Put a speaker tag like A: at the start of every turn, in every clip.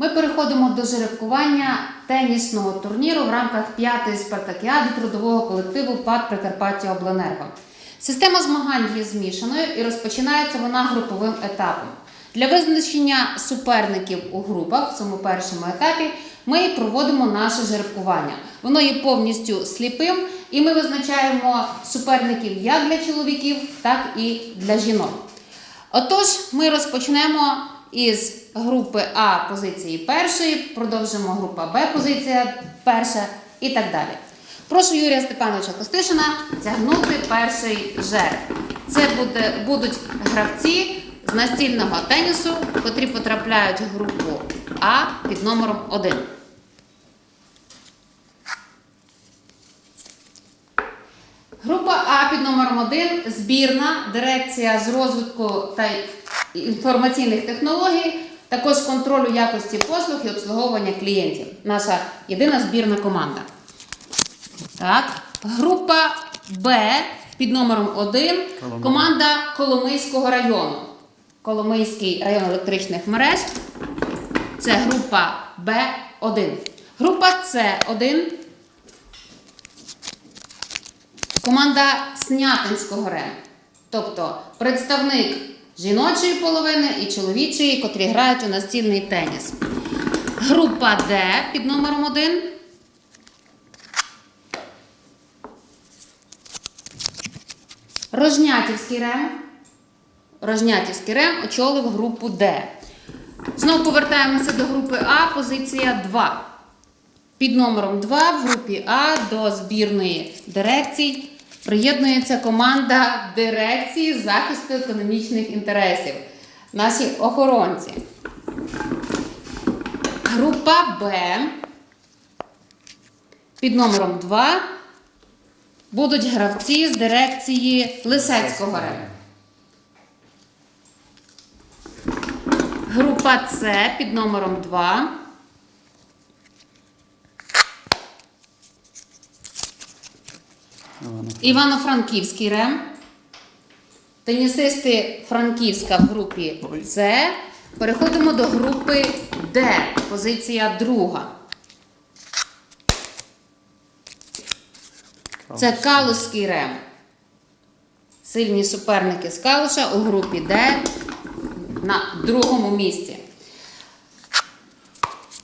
A: Ми переходимо до жеребкування тенісного турніру в рамках п'ятої спартакіади трудового колективу ПАД Прикарпаття Обленерго. Система змагань є змішаною і розпочинається вона груповим етапом. Для визначення суперників у групах в цьому першому етапі ми проводимо наше жеребкування. Воно є повністю сліпим, і ми визначаємо суперників як для чоловіків, так і для жінок. Отож, ми розпочнемо із групи А позиції першої, продовжимо група Б позиція перша і так далі. Прошу Юрія Степановича Костишина тягнути перший жереб. Це буде, будуть гравці з настільного тенісу, котрі потрапляють в групу А під номером 1. Група А під номером 1 збірна дирекція з розвитку та інформаційних технологій, також контролю якості послуг і обслуговування клієнтів. Наша єдина збірна команда. Так. Група Б під номером 1 команда Коломийського району. Коломийський район електричних мереж. Це група Б1. Група С1 Команда Снятинського РЕМ. Тобто представник жіночої половини і чоловічої, котрі грають у настільний теніс. Група Д під номером 1. Рожнятівський РЕМ. Рожнятівський РЕМ очолив групу Д. Знову повертаємося до групи А, позиція 2. Під номером 2 в групі А до збірної дирекцій приєднується команда дирекції захисту економічних інтересів. Наші охоронці. Група Б під номером 2 будуть гравці з дирекції Лисецького РЕМ. Група С під номером 2 Івано-Франківський РЕМ. Тенісисти Франківська в групі С. Переходимо до групи Д. Позиція друга. Це Калузький РЕМ. Сильні суперники з Калуша у групі Д на другому місці.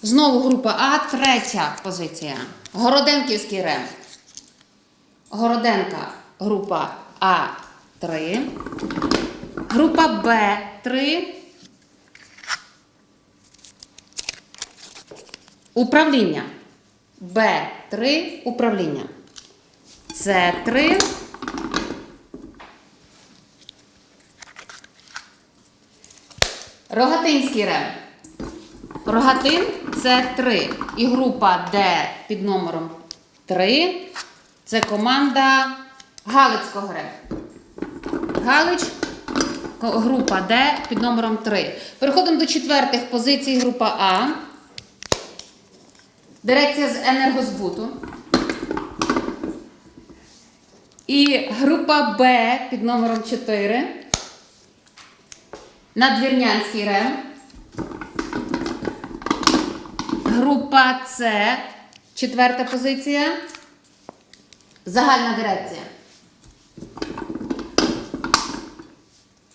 A: Знову група А, третя позиція. Городенківський РЕМ. Городенка група А3. Група Б3. Управління. Б3 управління. С3. Рогатинський рем. Рогатин це 3. І група Д під номером 3. Це команда Галицького рем. Галич, група Д під номером 3. Переходимо до четвертих позицій група А. Дирекція з енергозбуту. І група Б під номером 4. Надвірнянський рем. Група С, четверта позиція. Загальна дирекція.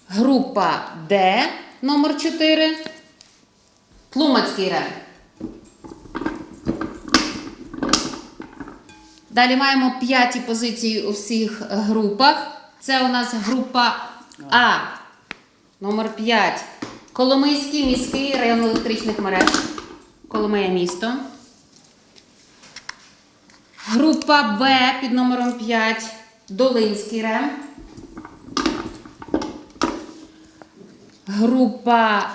A: Група Д, номер 4. Тлумацький рем. Далі маємо п'яті позиції у всіх групах. Це у нас група А, номер 5. Коломийський міський район електричних мереж. Коломия місто. Група Б під номером 5. Долинський рем. Група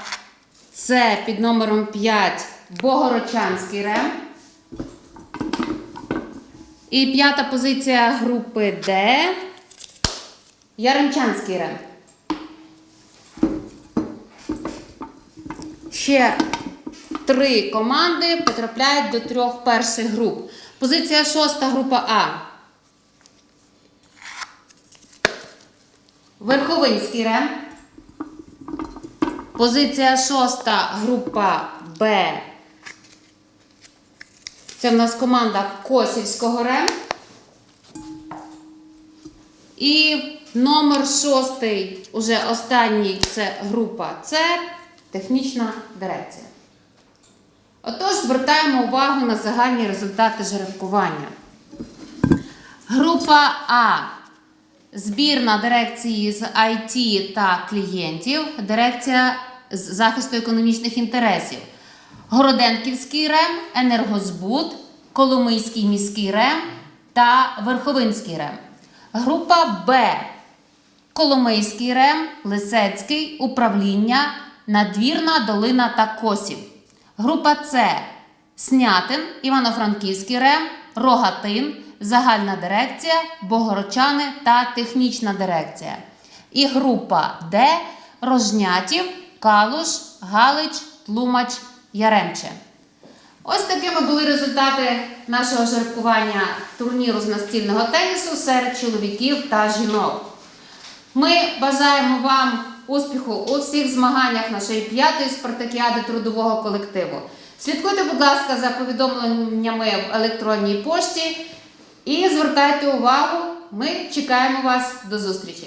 A: С під номером 5. Богородчанський рем. І п'ята позиція групи Д. Яремчанський рем. Ще три команди потрапляють до трьох перших груп. Позиція шоста група А. Верховинський рем. Позиція шоста група Б Це в нас команда Косівського РЕМ. І номер шостий, уже останній, це група С, технічна дирекція. Отож, звертаємо увагу на загальні результати жеребкування. Група А. Збірна дирекції з IT та клієнтів, дирекція з захисту економічних інтересів. Городенківський РЕМ, Енергозбут, Коломийський міський РЕМ та Верховинський РЕМ. Група Б. Коломийський РЕМ, Лисецький, управління, Надвірна, Долина та Косів. Група С. Снятин, Івано-Франківський РЕМ, Рогатин, Загальна дирекція, Богородчани та Технічна дирекція. І група Д. Рожнятів, Калуш, Галич, Тлумач, Яремче. Ось такими були результати нашого жеребкування турніру з настільного тенісу серед чоловіків та жінок. Ми бажаємо вам успіху у всіх змаганнях нашої п'ятої спартакіади трудового колективу. Слідкуйте, будь ласка, за повідомленнями в електронній пошті і звертайте увагу, ми чекаємо вас до зустрічі.